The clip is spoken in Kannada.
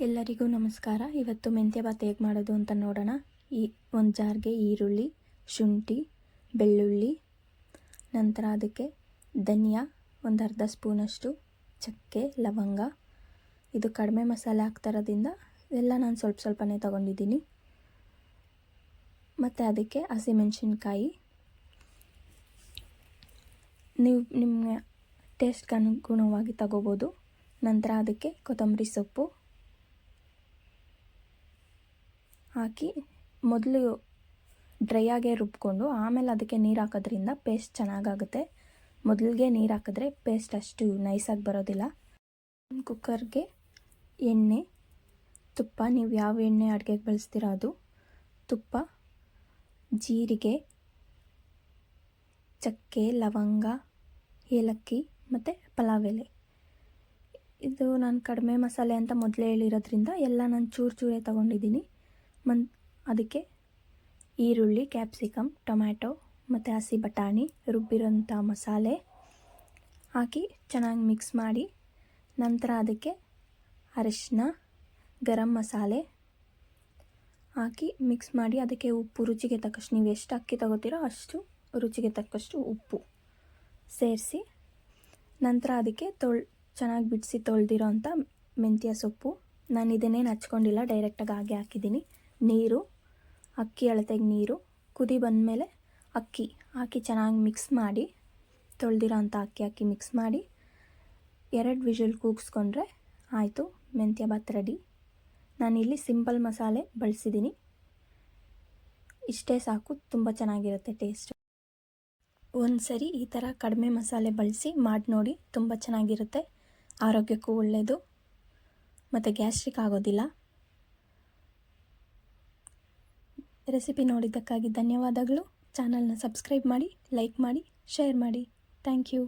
ಎಲ್ಲರಿಗೂ ನಮಸ್ಕಾರ. ಇವತ್ತು ಮೆಂತ್ಯ ಭಾತ್ ಹೇಗೆ ಮಾಡೋದು ಅಂತ ನೋಡೋಣ. ಈ ಒಂದು ಜಾರ್ಗೆ ಈರುಳ್ಳಿ, ಶುಂಠಿ, ಬೆಳ್ಳುಳ್ಳಿ, ನಂತರ ಅದಕ್ಕೆ ಧನಿಯಾ, ಒಂದು ಅರ್ಧ ಸ್ಪೂನಷ್ಟು ಚಕ್ಕೆ, ಲವಂಗ. ಇದು ಕಡಿಮೆ ಮಸಾಲೆ ಹಾಕ್ತಾರೋದ್ರಿಂದ ಎಲ್ಲ ನಾನು ಸ್ವಲ್ಪ ಸ್ವಲ್ಪನೇ ತೊಗೊಂಡಿದ್ದೀನಿ. ಮತ್ತು ಅದಕ್ಕೆ ಹಸಿಮೆಣಸಿನ್ಕಾಯಿ ನೀವು ನಿಮ್ಮ ಟೇಸ್ಟ್ಗೆ ಅನುಗುಣವಾಗಿ ತಗೋಬೋದು. ನಂತರ ಅದಕ್ಕೆ ಕೊತ್ತಂಬರಿ ಸೊಪ್ಪು. ಹಾಕಿ ಮೊದಲು ಡ್ರೈ ಆಗೇ ರುಬ್ಕೊಂಡು ಆಮೇಲೆ ಅದಕ್ಕೆ ನೀರು ಹಾಕೋದ್ರಿಂದ ಪೇಸ್ಟ್ ಚೆನ್ನಾಗಾಗುತ್ತೆ. ಮೊದಲಿಗೆ ನೀರು ಹಾಕಿದ್ರೆ ಪೇಸ್ಟ್ ಅಷ್ಟು ನೈಸಾಗಿ ಬರೋದಿಲ್ಲ. ಕುಕ್ಕರ್ಗೆ ಎಣ್ಣೆ, ತುಪ್ಪ, ನೀವು ಯಾವ ಎಣ್ಣೆ ಅಡುಗೆಗೆ ಬಳಸ್ತೀರ ಅದು, ತುಪ್ಪ, ಜೀರಿಗೆ, ಚಕ್ಕೆ, ಲವಂಗ, ಏಲಕ್ಕಿ ಮತ್ತು ಪಲಾವ್ ಎಲೆ. ಇದು ನಾನು ಕಡಿಮೆ ಮಸಾಲೆ ಅಂತ ಮೊದಲೇ ಹೇಳಿರೋದ್ರಿಂದ ಎಲ್ಲ ನಾನು ಚೂರು ಚೂರೇ ತೊಗೊಂಡಿದ್ದೀನಿ. ಮನ್, ಅದಕ್ಕೆ ಈರುಳ್ಳಿ ಕ್ಯಾಪ್ಸಿಕಮ್ ಟೊಮ್ಯಾಟೊ ಮತ್ತು ಹಸಿ ಬಟಾಣಿ, ರುಬ್ಬಿರೋಂಥ ಮಸಾಲೆ ಹಾಕಿ ಚೆನ್ನಾಗಿ ಮಿಕ್ಸ್ ಮಾಡಿ ನಂತರ ಅದಕ್ಕೆ ಅರಿಶಿನ ಗರಂ ಮಸಾಲೆ ಹಾಕಿ ಮಿಕ್ಸ್ ಮಾಡಿ ಅದಕ್ಕೆ ಉಪ್ಪು, ರುಚಿಗೆ ತಕ್ಕಷ್ಟು, ನೀವು ಎಷ್ಟು ಅಕ್ಕಿ ತಗೋತೀರೋ ಅಷ್ಟು ರುಚಿಗೆ ತಕ್ಕಷ್ಟು ಉಪ್ಪು ಸೇರಿಸಿ ನಂತರ ಅದಕ್ಕೆ ತೊಳ್, ಚೆನ್ನಾಗಿ ಬಿಡಿಸಿ ತೊಳೆದಿರೋ ಅಂಥ ಮೆಂತ್ಯ ಸೊಪ್ಪು. ನಾನು ಇದನ್ನೇನು ಹಚ್ಕೊಂಡಿಲ್ಲ ಡೈರೆಕ್ಟಾಗಿ ಹಾಗೆ ಹಾಕಿದ್ದೀನಿ. ನೀರು, ಅಕ್ಕಿ ಅಳತೆಗೆ ನೀರು, ಕುದಿ ಬಂದಮೇಲೆ ಅಕ್ಕಿ. ಹಾಕಿ ಚೆನ್ನಾಗಿ ಮಿಕ್ಸ್ ಮಾಡಿ, ತೊಳೆದಿರೋ ಅಂಥ ಅಕ್ಕಿ ಹಾಕಿ ಮಿಕ್ಸ್ ಮಾಡಿ, ಎರಡು ವಿಷಲ್ ಕೂಗಿಸ್ಕೊಂಡ್ರೆ ಆಯಿತು, ಮೆಂತ್ಯ ಭಾತ್ ರೆಡಿ ನಾನಿಲ್ಲಿ ಸಿಂಪಲ್ ಮಸಾಲೆ ಬಳಸಿದ್ದೀನಿ. ಇಷ್ಟೇ ಸಾಕು, ತುಂಬ ಚೆನ್ನಾಗಿರುತ್ತೆ ಟೇಸ್ಟ್ ಒಂದು ಸರಿ ಈ ಥರ ಕಡಿಮೆ ಮಸಾಲೆ ಬಳಸಿ ಮಾಡಿ ನೋಡಿ, ತುಂಬ ಚೆನ್ನಾಗಿರುತ್ತೆ. ಆರೋಗ್ಯಕ್ಕೂ ಒಳ್ಳೆಯದು ಮತ್ತು ಗ್ಯಾಸ್ಟ್ರಿಕ್ ಆಗೋದಿಲ್ಲ. ರೆಸಿಪಿ ನೋಡಿದ್ದಕ್ಕಾಗಿ ಧನ್ಯವಾದಗಳು. ಚಾನಲ್ನ ಸಬ್ಸ್ಕ್ರೈಬ್ ಮಾಡಿ ಲೈಕ್ ಮಾಡಿ ಶೇರ್ ಮಾಡಿ. Thank you.